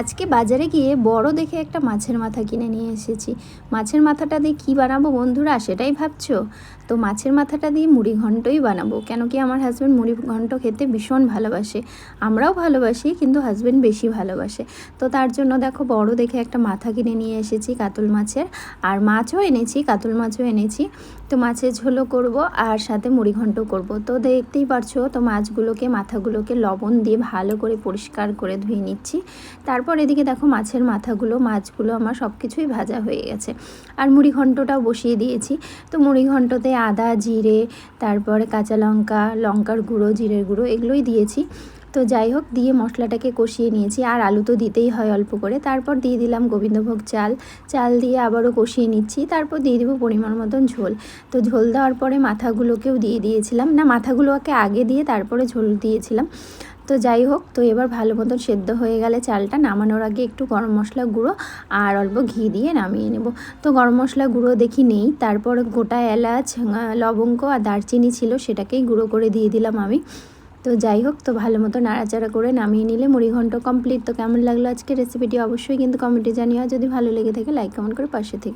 আজকে বাজারে গিয়ে বড় দেখে একটা মাছের মাথা কিনে নিয়ে এসেছি। মাছের মাথাটা দিয়ে কী বানাবো বন্ধুরা সেটাই ভাবছ? তো মাছের মাথাটা দিয়ে মুড়ি ঘন্টই বানাবো। কেন কি আমার হাজব্যান্ড মুড়ি ঘন্ট খেতে ভীষণ ভালোবাসে। আমরাও ভালোবাসি, কিন্তু হাজব্যান্ড বেশি ভালোবাসে। তো তার জন্য দেখো বড় দেখে একটা মাথা কিনে নিয়ে এসেছি কাতল মাছের। আর মাছও এনেছি, কাতল মাছও এনেছি। তো মাছের ঝোলও করব আর সাথে মুড়ি ঘন্ট করব। তো দেখতেই পারছ, তো মাছগুলোকে, মাথাগুলোকে লবণ দিয়ে ভালো করে পরিষ্কার করে ধুয়ে নিচ্ছি। তারপর এদিকে দেখো মাছের মাথাগুলো, মাছগুলো আমার সব কিছুই ভাজা হয়ে গেছে। আর মুড়ি ঘন্টটাও বসিয়ে দিয়েছি। তো মুড়ি ঘন্টতে আদা, জিরে, তারপরে কাঁচা লঙ্কা, লঙ্কার গুঁড়ো, জিরের গুঁড়ো এগুলোই দিয়েছি। তো যাই হোক, দিয়ে মশলাটাকে কষিয়ে নিয়েছি। আর আলু তো দিতেই হয় অল্প করে। তারপর দিয়ে দিলাম গোবিন্দভোগ চাল। চাল দিয়ে আবারও কষিয়ে নিচ্ছি। তারপর দিয়ে দেবো পরিমাণ মতন ঝোল। তো ঝোল দেওয়ার পরে মাথাগুলোকেও দিয়ে দিয়েছিলাম। না, মাথাগুলোকে আগে দিয়ে তারপরে ঝোল দিয়েছিলাম। তো যাই হোক, তো এবার ভালো মতন সেদ্ধ হয়ে গেলে চালটা নামানোর আগে একটু গরম মশলা গুঁড়ো আর অল্প ঘি দিয়ে নামিয়ে নেব। তো গরম মশলা গুঁড়ো দেখি নেই, তারপর গোটা এলাচ লবঙ্গ আর দারচিনি ছিল সেটাকেই গুঁড়ো করে দিয়ে দিলাম আমি। তো যাই হোক, তো ভালো মতো নাড়াচাড়া করে নামিয়ে নিলে মুড়ি ঘন্ট কমপ্লিট তো কেমন লাগল আজকে রেসিপিটি অবশ্যই কিন্তু কমেন্টে আর যদি ভালো লেগে থাকে লাইক কমেন্ট করে পাশে থেকে।